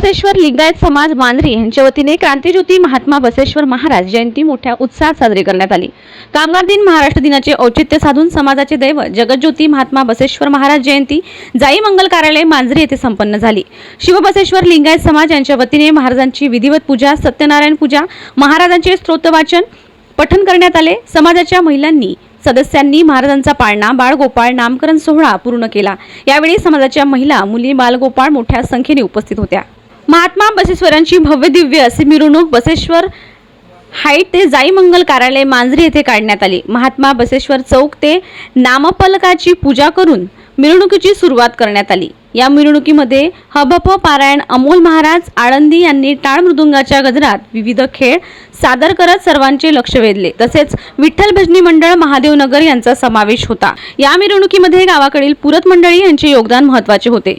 बसेश्वर लिंगायत समाज मांजरी यांच्या वतीने क्रांतीज्योती महात्मा बसेश्वर महाराज जयंती मोठ्या उत्साहात साजरी करण्यात आली. कामगार दिन महाराष्ट्र दिनाचे औचित्य साधून समाजाचे दैव जगज्योती महात्मा बसेश्वर महाराज जयंती जाई मंगल कार्यालय मांजरी येथे संपन्न झाली. शिवबसेश्वर लिंगायत समाज यांच्या वतीने महाराजांची विधिवत पूजा सत्यनारायण पूजा महाराजांचे स्तोत्रवाचन पठन करण्यात आले. समाजाच्या महिलांनी सदस्यांनी महाराजांचा पाळणा बाळगोपाळ नामकरण सोहळा पूर्ण केला. यावेळी समाजाच्या महिला मुली बालगोपाळ मोठ्या संख्येने उपस्थित होत्या. महात्मा बसेश्वरांची भव्य दिव्य मिरवणूक बसेश्वर हाईट ते जाईमंगल कार्यालय मांजरी येथे काढण्यात आली. महात्मा बसेश्वर चौक ते नामफलकाची पूजा करून मिरवणुकीची सुरुवात करण्यात आली. या मिरवणुकीमध्ये हबप पारायण अमोल महाराज आळंदी यांनी टाळ मृदुंगाच्या गजरात विविध खेळ सादर करत सर्वांचे लक्ष वेधले. तसेच विठ्ठल भजनी मंडळ महादेवनगर यांचा समावेश होता. या मिरवणुकीमध्ये गावाकडील पुरत मंडळी यांचे योगदान महत्त्वाचे होते.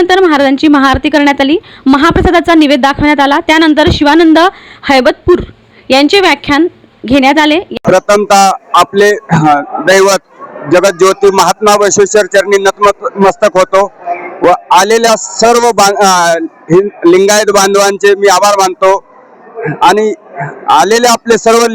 मिरवणुकीनंतर महाराजांची महाआरती करण्यात आली. महाप्रसादाचा निवेद दाखवण्यात आला. त्यानंतर शिवानंद हैबतपूर यांचे व्याख्यान घेण्यात आले. प्रथमतः आपले दैवत जगत ज्योती महात्मा बसवेश्वर चरणी नतमस्तक होतो व आलेल्या सर्व बां- लिंगायत बांधवांचे मी आभार मानतो. आणि आलेले आपले सर्व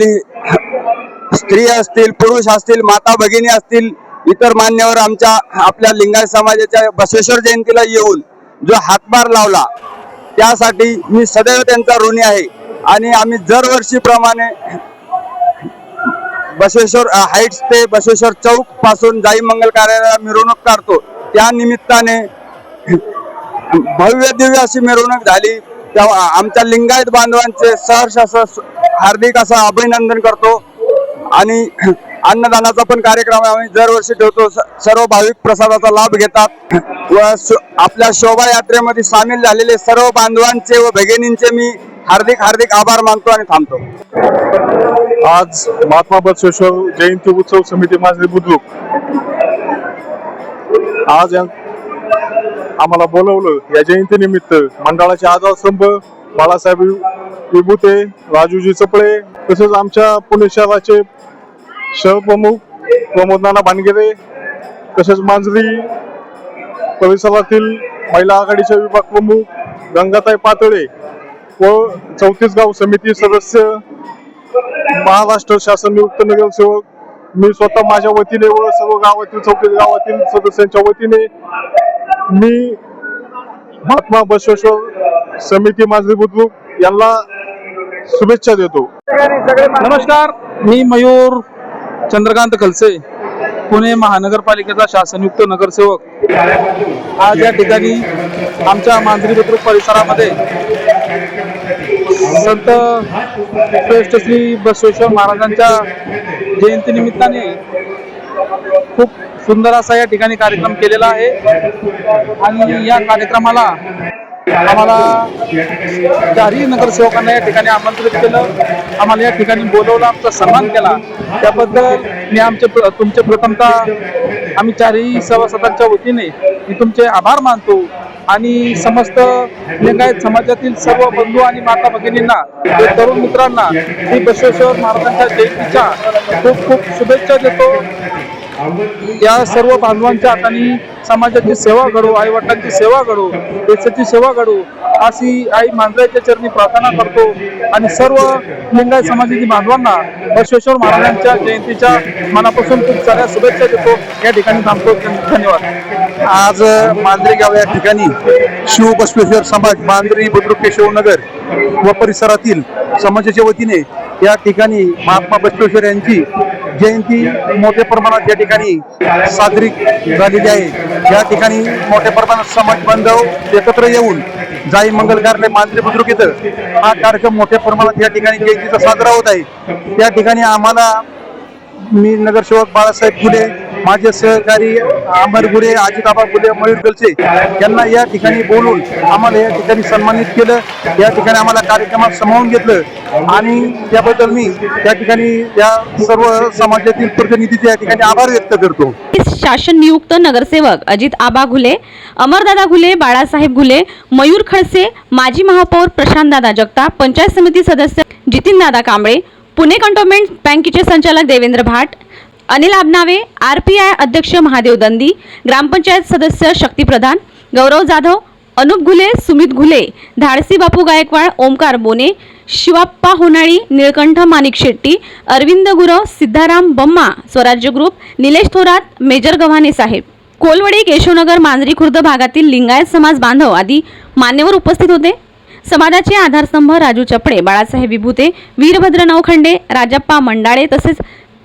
स्त्री असतील पुरुष असतील माता भगिनी असतील इतर मान्यवर आमच्या आपल्या लिंगायत समाजाच्या बसवेश्वर जयंतीला येऊन जो हातभार लावला त्यासाठी मी सदैव त्यांचा ऋणी आहे. आणि आम्ही दरवर्षीप्रमाणे बसवेश्वर हाईट्स ते बसवेश्वर चौकपासून जाई मंगल कार्यालयाला मिरवणूक काढतो. त्या निमित्ताने भव्य दिव्य अशी मिरवणूक झाली. तेव्हा आमच्या लिंगायत बांधवांचे सहर्ष असं हार्दिक असं अभिनंदन करतो. आणि अन्नदानाचा पण कार्यक्रम आम्ही दरवर्षी ठेवतो. स- सर्व भाविक प्रसादाचा लाभ घेतात. व आपल्या शोभायात्रेमध्ये सामील झालेले सर्व बांधवांचे व भगिनींचे मी हार्दिक हार्दिक आभार मानतो आणि थांबतो. आज महात्मा बसवेश्वर जयंती उत्सव समिती माझे बुद्रुक. आज या- आम्हाला बोलवलं या जयंती निमित्त मंडळाचे आधारस्तंभ बाळासाहेब विभूते राजूजी चपळे तसेच आमच्या पुणे शहराचे शहरप्रमुख प्रमोद नाना भानगिरे तसेच मांजरी परिसरातील महिला आघाडीचे विभाग प्रमुख गंगाताई पातळे व चौतीस गाव समिती सदस्य महाराष्ट्र शासन नियुक्त नगरसेवक मी स्वतः माझ्या वतीने व सर्व गावातील चौतीस गावातील सदस्यांच्या वतीने मी महात्मा बसवेश्वर समिती मांजरी बुद्रुक यांना शुभेच्छा देतो. नमस्कार मी मयूर चंद्रकांत खलसे पुणे महानगरपालिकेचा शासनयुक्त नगरसेवक. आज या ठिकाणी आमच्या मांजरी बुद्रुक परिसरामध्ये संत श्रेष्ठ श्री बसवेश्वर महाराजांच्या जयंतीनिमित्ताने खूप सुंदर असा या ठिकाणी कार्यक्रम केलेला आहे. आणि या कार्यक्रमाला आम्हाला चारही नगरसेवकांना या ठिकाणी आमंत्रित केलं. आम्हाला या ठिकाणी बोलवलं आमचा सन्मान केला. त्याबद्दल मी आमचे प्र- तुमचे प्रथमतः आम्ही चारही सभासदांच्या वतीने मी तुमचे आभार मानतो. आणि समस्त लिंगायत समाजातील सर्व बंधू आणि माता भगिनींना तरुण मित्रांना श्री बसवेश्वर महाराजांच्या जयंतीच्या खूप खूप शुभेच्छा देतो. या सर्व बांधवांच्या हाताने समाजाची सेवा घडो आई वडिलांची सेवा घडो देशाची सेवा घडो अशी आई मांजराच्या चरणी प्रार्थना करतो. आणि सर्व लिंगायत समाजाची बांधवांना बसवेश्वर महाराजांच्या जयंतीच्या मनापासून खूप साऱ्या शुभेच्छा देतो. या ठिकाणी थांबतो. धन्यवाद. आज मांजरी गाव या ठिकाणी शिव बसवेश्वर समाज मांजरी बुद्रुक केशवनगर व परिसरातील समाजाच्या वतीने या ठिकाणी महात्मा बसवेश्वर यांची जयंती मोठ्या प्रमाणात या ठिकाणी साजरी झालेली आहे या ठिकाणी मोठ्या प्रमाणात समाज बांधव एकत्र येऊन जाई मंगल कार्यालय मांजरे बुद्रुक इथं हा कार्यक्रम मोठ्या प्रमाणात या ठिकाणी जयंतीचा साजरा होत आहे. त्या ठिकाणी आम्हाला मी नगरसेवक बाळासाहेब फुले माझे सहकारी अमर गुरे अजिताबा फुले मयूर गलचे यांना या ठिकाणी बोलून आम्हाला या ठिकाणी सन्मानित केलं. या ठिकाणी आम्हाला कार्यक्रमात सामावून घेतलं. आणि त्याबद्दल मी या ठिकाणी या सर्व समाजातील प्रतिनिधीचे या ठिकाणी आभार व्यक्त करतो. शासन नियुक्त नगरसेवक अजित आबा घुले अमरदादा घुले बाळासाहेब घुले मयूर खडसे माजी महापौर प्रशांतदादा जगताप पंचायत समिती सदस्य जितीनदादा कांबळे पुणे कंटोनमेंट बँकेचे संचालक Devendra Bhat Anil Abnave R P I अध्यक्ष महादेव दंदी ग्रामपंचायत सदस्य शक्ती प्रधान गौरव जाधव अनुप घुले सुमित घुले धाडसी बापू गायकवाड ओमकार बोने शिवाप्पा होनाळी निळकंठ माणिक शेट्टी अरविंद गुरव सिद्धाराम बम्मा स्वराज्य ग्रुप निलेश थोरात मेजर गव्हाणे साहेब. कोलवडे केशवनगर मांजरी खुर्द भागातील लिंगायत समाज बांधव आदी मान्यवर उपस्थित होते. समाजाचे आधारस्तंभ राजू चपडे बाळासाहेब विभूते वीरभद्र नवखंडे राजप्पा मंडाळे तसेच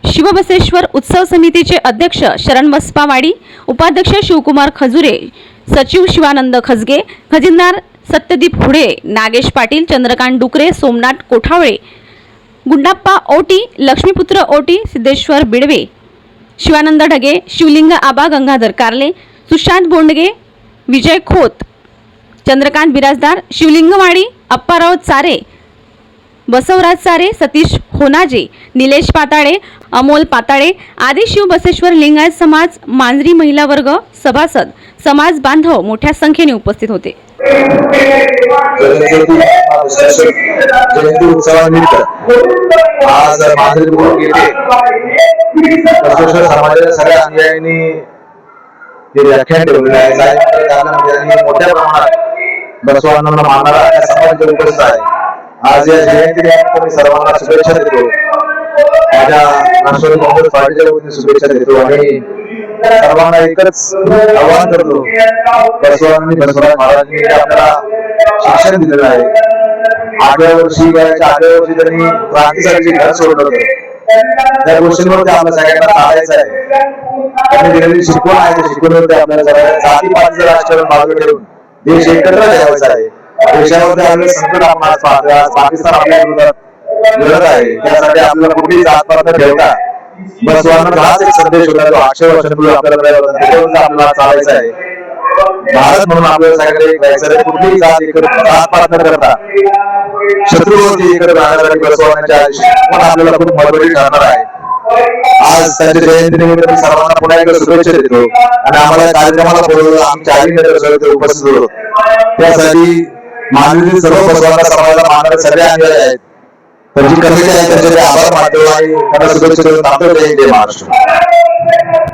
शिवबसेश्वर उत्सव समितीचे अध्यक्ष शरण बसपावाडी उपाध्यक्ष शिवकुमार खजुरे सचिव शिवानंद खजगे खजिनदार सत्यदीप हुडे नागेश पाटील चंद्रकांत डुकरे सोमनाथ कोठावळे गुंडाप्पा ओटी लक्ष्मीपुत्र ओटी सिद्धेश्वर बिडवे शिवानंद ढगे शिवलिंग आबा गंगाधर कारले सुशांत बोंडगे विजय खोत चंद्रकांत बिराजदार शिवलिंगवाडी अप्पाराव चारे बसवराज चारे सतीश होनाजे निलेश पाताळे अमोल पाताळे आदी शिवबसेश्वर लिंगायत समाज मांजरी महिला वर्ग सभासद समाज बांधव मोठ्या संख्येने उपस्थित होते. आज समाजाच्या सगळ्या अनुयायांनी जे व्याख्यान ठेवलेलं आहे साहेब मोठ्या प्रमाणात बसवांना मानणारा उपस्थित आहे. आज या जयंतीनिमित्त मी सर्वांना शुभेच्छा देतो. माझ्या राष्ट्रवादी काँग्रेस पार्टीच्या वतीने शुभेच्छा देतो आणि सर्वांना एकच आवाहन करतो. बसवांनी बसवराज महाराजांनी आपल्याला शिक्षण दिलेलं आहे आठव्या वर्षी वयाच्या आठव्या वर्षी त्यांनी क्रांतीसाठी घर सोडलं होतं. त्या गोष्टींवरती आपल्या सगळ्यांना चालायचं आहे. त्यांनी दिलेली शिकवण आहे त्या शिकवणीवरती आपल्याला सगळ्यांना जाती पातीचं राजकारण बाजूला ठेवून. देश एकत्र ठेवायचा आहे. देशामध्ये आपलं संकट आपण आज पाहतोय. आज पाकिस्तान आपल्या विरोधात लढत आहे. त्यासाठी आपल्याला कुठलीही जात पात न ठेवता बस हाच एक संदेश होता. जो आठशे वर्षांपूर्वी आपल्याला मिळाला आपल्याला चालायचा आहे. भारत म्हणून आपल्याला सगळ्यांना एक कुठलीही जात एकत्र जात न करता शत्रूवरती एकत्र राहण्यासाठी बसवण्याच्या पण आपल्याला खूप मदती ठरणार आहे. आज त्यांच्या जयंतीनिमित्त मी सर्वांना पुन्हा एकदा शुभेच्छा देतो. आणि आम्हाला कार्यक्रमाला बोलवलं आमच्या आईने उपस्थित होतो. त्यासाठी मानवी सर्व बसवांना समाजाला मानणारे सगळे अनुयायी आहेत. त्यांची कमिटी आहे त्यांच्याकडे आभार मानतो आणि त्यांना शुभेच्छा देऊन थांबतो. महाराष्ट्र.